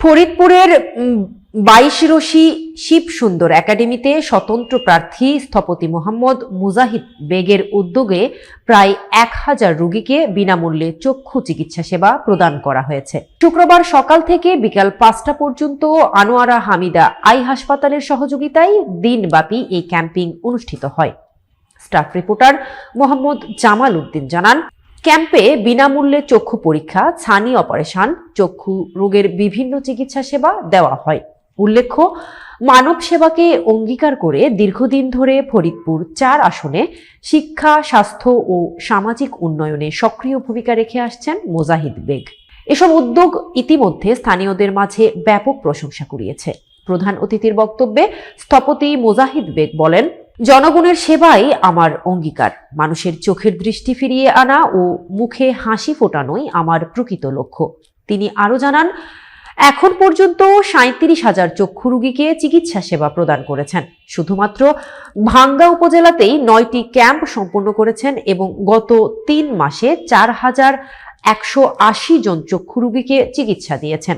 ফরিদপুরের উম, বাইশ রশি শিব সুন্দর একাডেমিতে স্বতন্ত্র প্রার্থী স্থপতি মোহাম্মদ মুজাহিদ বেগের উদ্যোগে প্রায় এক হাজার রোগীকে বিনামূল্যে চক্ষু চিকিৎসা সেবা প্রদান করা হয়েছে। শুক্রবার সকাল থেকে বিকাল পাঁচটা পর্যন্ত আনোয়ারা হামিদা আই হাসপাতালের সহযোগিতায় দিনব্যাপী এই ক্যাম্পিং অনুষ্ঠিত হয়। স্টাফ রিপোর্টার মোহাম্মদ জামাল উদ্দিন জানান ক্যাম্পে বিনামূল্যে চক্ষু পরীক্ষা, ছানি অপারেশন, চক্ষু রোগের বিভিন্ন চিকিৎসা সেবা দেওয়া হয়। উল্লেখ্য, মানব সেবাকে অঙ্গীকার করে দীর্ঘদিন ধরে ফরিদপুর চার আসনে শিক্ষা, স্বাস্থ্য ও সামাজিক উন্নয়নে সক্রিয় ভূমিকা রেখে আসছেন মোজাহিদ বেগ। এসব উদ্যোগ ইতিমধ্যে স্থানীয়দের মাঝে ব্যাপক প্রশংসা কুড়িয়েছে। প্রধান অতিথির বক্তব্যে স্থপতি মোজাহিদ বেগ বলেন জনগণের সেবাই আমার অঙ্গীকার। মানুষের চোখের দৃষ্টি ফিরিয়ে আনা ও মুখে হাসি ফোটানোই আমার প্রকৃত লক্ষ্য। তিনি আরও জানান, এখন পর্যন্ত সাঁত্রিশ হাজার চক্ষু রোগীকে চিকিৎসা সেবা প্রদান করেছেন। শুধুমাত্র ভাঙ্গা উপজেলাতেই নয়টি ক্যাম্প সম্পন্ন করেছেন এবং গত তিন মাসে চার হাজার একশো আশি জন চক্ষু রুগীকে চিকিৎসা দিয়েছেন।